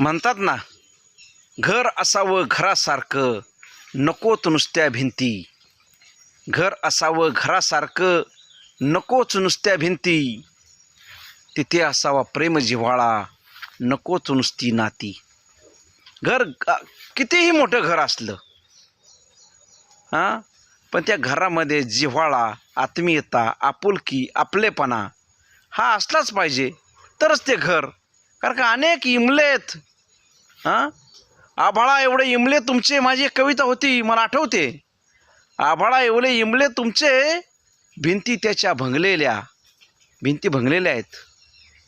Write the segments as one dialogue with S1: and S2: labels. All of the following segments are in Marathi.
S1: म्हणतात ना घर असावं घरासारखं नकोच नुसत्या भिंती. घर असावं घरासारखं नकोच नुसत्या भिंती. तिथे असावा प्रेम जिव्हाळा नकोच नुसती नाती. घर कितीही मोठं घर असलं हां? पण त्या घरामध्ये जिव्हाळा आत्मीयता आपुलकी आपलेपणा हा असलाच पाहिजे. तरच ते घर. कारण का अनेक इमलेत हां? आभाळा एवढे इमले तुमचे माझी एक कविता होती मला आठवते. आभाळा एवढे इमले तुमचे भिंती त्याच्या भंगलेल्या भिंती भंगलेल्या आहेत.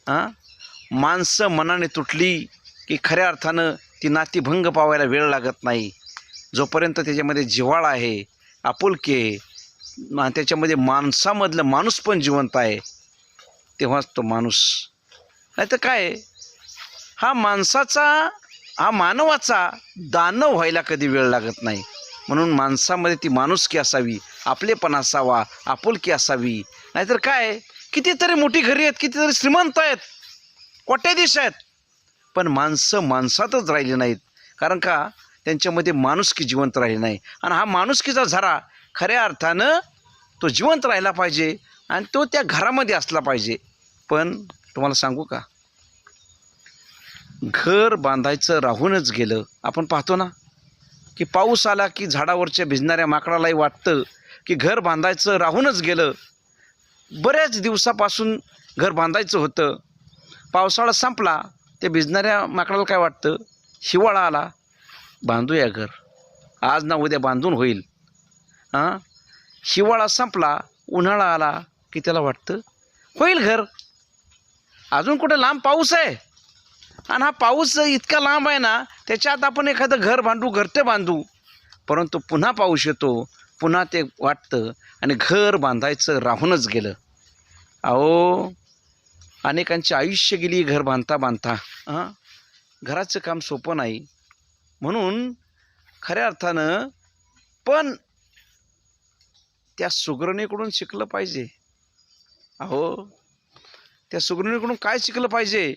S1: हां? माणसं मनाने तुटली की खऱ्या अर्थानं ती नाती भंग पावायला वेळ लागत नाही. जोपर्यंत त्याच्यामध्ये जिव्हाळा आहे आपुलकी आहे त्याच्यामध्ये माणसामधलं माणूस पण जिवंत आहे तेव्हाच तो माणूस. नाही तर काय हा माणसाचा हा मानवाचा दानव व्हायला कधी वेळ लागत नाही. म्हणून माणसामध्ये ती माणुसकी असावी आपलेपण असावा आपुलकी असावी. नाहीतर काय? कितीतरी मोठी घरी आहेत कितीतरी श्रीमंत आहेत. कोट्याधीश आहेत. पण माणसं माणसातच राहिली नाहीत. कारण का? त्यांच्यामध्ये माणुसकी जिवंत राहिली नाही. आणि हा माणुसकीचा झरा खऱ्या अर्थानं तो जिवंत राहिला पाहिजे आणि तो त्या घरामध्ये असला पाहिजे. पण तुम्हाला सांगू का? घर बांधायचं राहूनच गेलं. आपण पाहतो ना की पाऊस आला की झाडावरच्या भिजणाऱ्या माकडालाही वाटतं की घर बांधायचं राहूनच गेलं. बऱ्याच दिवसापासून घर बांधायचं होतं. पावसाळा संपला ते भिजणाऱ्या माकडाला काय वाटतं? हिवाळा आला बांधूया घर. आज ना उद्या बांधून होईल. हां हिवाळा संपला उन्हाळा आला की त्याला वाटतं? होईल घर. अजून कुठं लांब पाऊस आहे? आणि हा पाऊस इतका लांब आहे ना त्याच्यात आपण एखादं घर बांधू घरटे बांधू. परंतु पुन्हा पाऊस येतो पुन्हा ते वाटतं आणि घर बांधायचं राहूनच गेलं. अहो अनेकांची आयुष्य गेली घर बांधता बांधता. हां? घराचं काम सोपं नाही. म्हणून खऱ्या अर्थानं पण त्या सुगरणीकडून शिकलं पाहिजे. अहो त्या सुगरणीकडून काय शिकलं पाहिजे?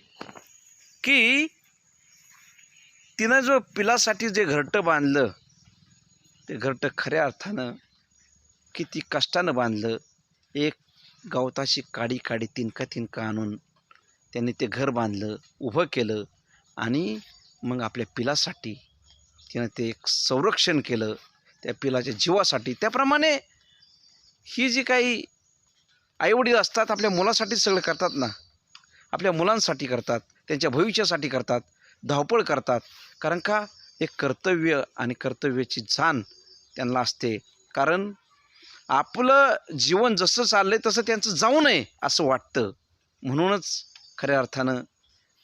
S1: की तिनं जो पिलासाठी जे घरटं बांधलं ते घरटं खऱ्या अर्थानं किती कष्टानं बांधलं. एक गवताशी काडी काडी तिनका तिनका आणून त्यांनी ते घर बांधलं उभं केलं आणि मग आपल्या पिलासाठी तिनं ते एक संरक्षण केलं त्या पिलाच्या जीवासाठी. त्याप्रमाणे ही जी काही आईवडील असतात आपल्या मुलासाठी सगळं करतात ना आपल्या मुलांसाठी करतात त्यांच्या भविष्यासाठी करतात धावपळ करतात. कारण का? एक कर्तव्य आणि कर्तव्याची जाण त्यांना असते. कारण आपलं जीवन जसं चाललं आहे तसं त्यांचं जाऊ नये असं वाटतं. म्हणूनच खऱ्या अर्थानं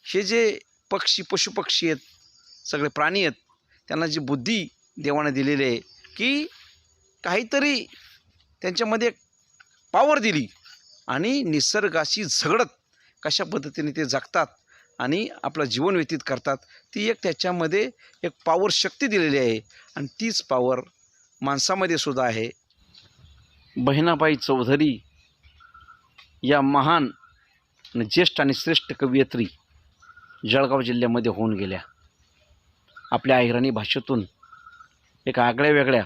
S1: हे जे पक्षी पशुपक्षी आहेत सगळे प्राणी आहेत त्यांना जी बुद्धी देवाने दिलेली आहे की काहीतरी त्यांच्यामध्ये पावर दिली आणि निसर्गाशी झगडत कशा पद्धतीने ते जगतात आणि आपलं जीवन व्यतीत करतात ती एक त्याच्यामध्ये एक पावर शक्ती दिलेली आहे आणि तीच पावर माणसामध्ये सुद्धा आहे. बहिणाबाई चौधरी या महान ज्येष्ठ आणि श्रेष्ठ कवयित्री जळगाव जिल्ह्यामध्ये होऊन गेल्या. आपल्या अहिराणी भाषेतून एक आगळ्या वेगळ्या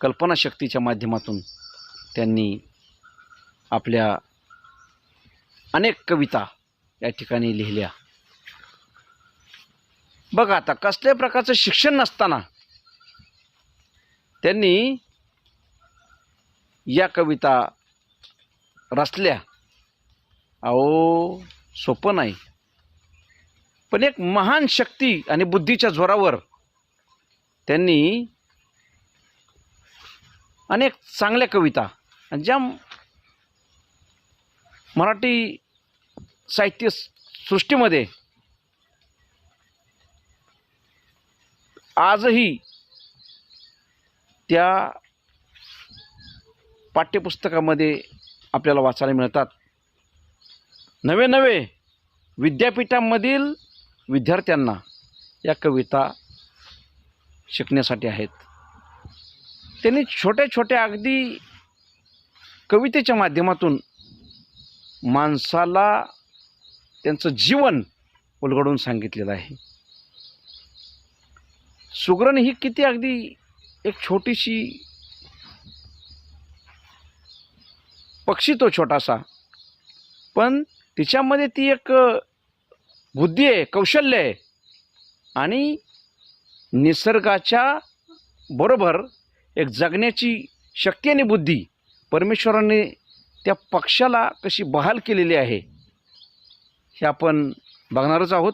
S1: कल्पनाशक्तीच्या माध्यमातून त्यांनी आपल्या अनेक कविता या ठिकाणी लिहिल्या. बघा आता कसल्या प्रकारचं शिक्षण नसताना त्यांनी या कविता रचल्या. अहो सोपं नाही. पण एक महान शक्ती आणि बुद्धीच्या जोरावर त्यांनी अनेक चांगल्या कविता आणि ज्या मराठी साहित्य सृष्टीमध्ये आजही त्या पाठ्यपुस्तकामध्ये आपल्याला वाचायला मिळतात. नवे नवे विद्यापीठांमधील विद्यार्थ्यांना या कविता शिकण्यासाठी आहेत. त्यांनी छोट्या छोट्या अगदी कवितेच्या माध्यमातून माणसाला त्यांचं जीवन उलगडून सांगितलेलं आहे. सुगरण ही किती अगदी एक छोटीशी पक्षी तो छोटासा पण तिच्यामध्ये ती एक बुद्धी आहे कौशल्य आहे आणि निसर्गाच्या बरोबर एक जगण्याची शक्ती आणि बुद्धी परमेश्वराने त्या पक्षाला कशी बहाल केलेली आहे. हे आपण बघणारच आहोत.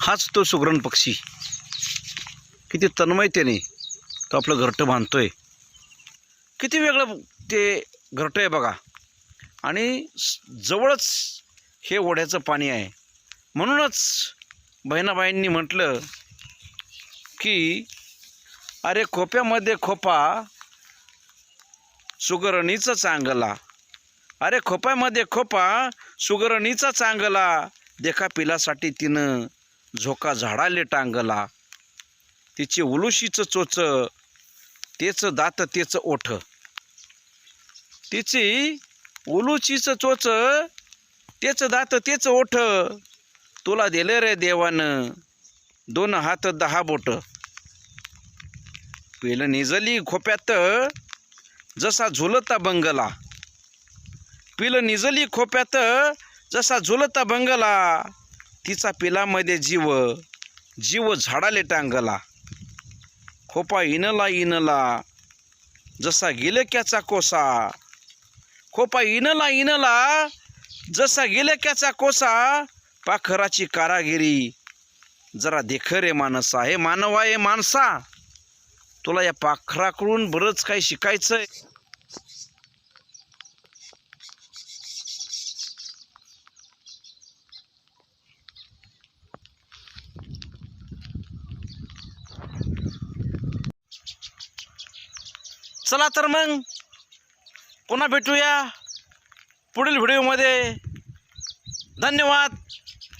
S1: हाच तो सुगरण पक्षी. किती तन्मयतेने तो आपलं घरटं आहे किती वेगळं ते घरटं आहे बघा. आणि जवळच हे ओढ्याचं पाणी आहे. म्हणूनच बहिणाबाईंनी म्हटलं की अरे खोप्यामध्ये खोपा सुगरणीचा चांगला अरे खोप्यामध्ये खोपा सुगरणीचा चांगला. देखा पिलासाठी तिनं झोका झाडाले टांगला. तिचे उलुशीचं चोच तेच दात तेच ओठ. तिची उलुचीचं चोच तेच दात तेच ओठ. तुला दिलं रे देवानं दोन हात दहा बोट. पेलं निजली खोप्यात जसा झुलता बंगला. पिलं निजली खोप्यात जसा झुलता बंगला तिचा पिलामध्ये जीव जीव झाडाले टांगला. खोपा इनला इनला जसा गिलक्याचा कोसा. खोपा इनला इनला जसा गिलक्याचा कोसा पाखराची कारागिरी. जरा देख रे माणसा हे मानवा हे माणसा. तुला या पाखराकडून बरंच काही शिकायचंय. चला तर मग. पुन्हा भेटूया पुढील व्हिडिओमध्ये. धन्यवाद.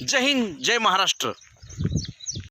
S1: जय हिंद जय महाराष्ट्र.